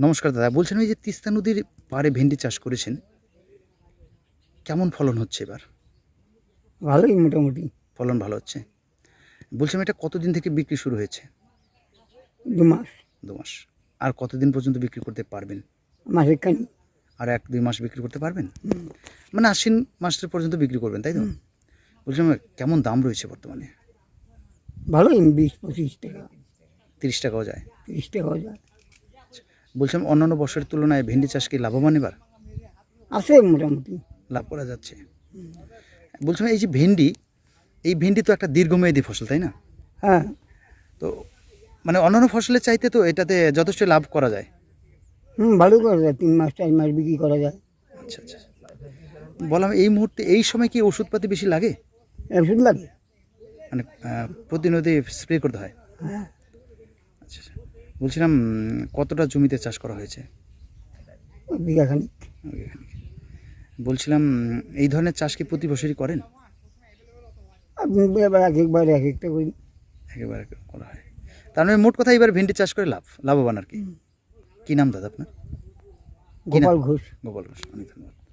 নমস্কার দাদা বলছেন ওই যে তিস্তা নদীর পাড়ে ভেন্ডি চাষ করেছেন কেমন ফলন হচ্ছে এবার? ভালোই মোটামুটি। ফলন ভালো হচ্ছে। বলছিলাম এটা কতদিন থেকে বিক্রি শুরু হয়েছে? দু মাস। দু মাস। আর কতদিন পর্যন্ত বিক্রি করতে পারবেন? আর এক দুই মাস বিক্রি করতে পারবেন? মানে আশ্বিন মাসের পর্যন্ত বিক্রি করবেন তাই তো? বলছিলাম কেমন দাম রয়েছে বর্তমানে? ভালোই বিশ পঁচিশ টাকা। তিরিশ টাকাও যায়। তিরিশ টাকাও যায়। বলছিলাম অন্যান্য বছরের তুলনায় ভেন্ডি চাষ কি লাভবান এবার? আছে মোটামুটি। লাভ করা যাচ্ছে। বলছিলাম এই যে ভেন্ডি এই ভেন্ডি তো একটা দীর্ঘমেয়াদী ফসল তাই না? হ্যাঁ। তো মানে অন্যান্য ফসলের চাইতে তো এটাতে যথেষ্ট লাভ করা যায়। হুম ভালো করা যায় তিন মাস চার মাস বিক্রি করা যায়। আচ্ছা আচ্ছা। বললাম এই মুহূর্তে এই সময় কি ওষুধপাতি বেশি লাগে? ওষুধ লাগে। মানে প্রতিনিয়ত স্প্রে করতে হয়? হ্যাঁ। বলছিলাম কতটা জমিতে চাষ করা হয়েছে? বলছিলাম এই ধরনের চাষ কি প্রতি বছরই করেন? এক একবার এক একটা করি। একেবারে করা হয়। তার মানে মোট কথা এবার ভেন্ডি চাষ করে লাভ লাভবান আর কি? কী নাম দাদা আপনার? গোপাল ঘোষ। গোপাল ঘোষ অনেক ধন্যবাদ।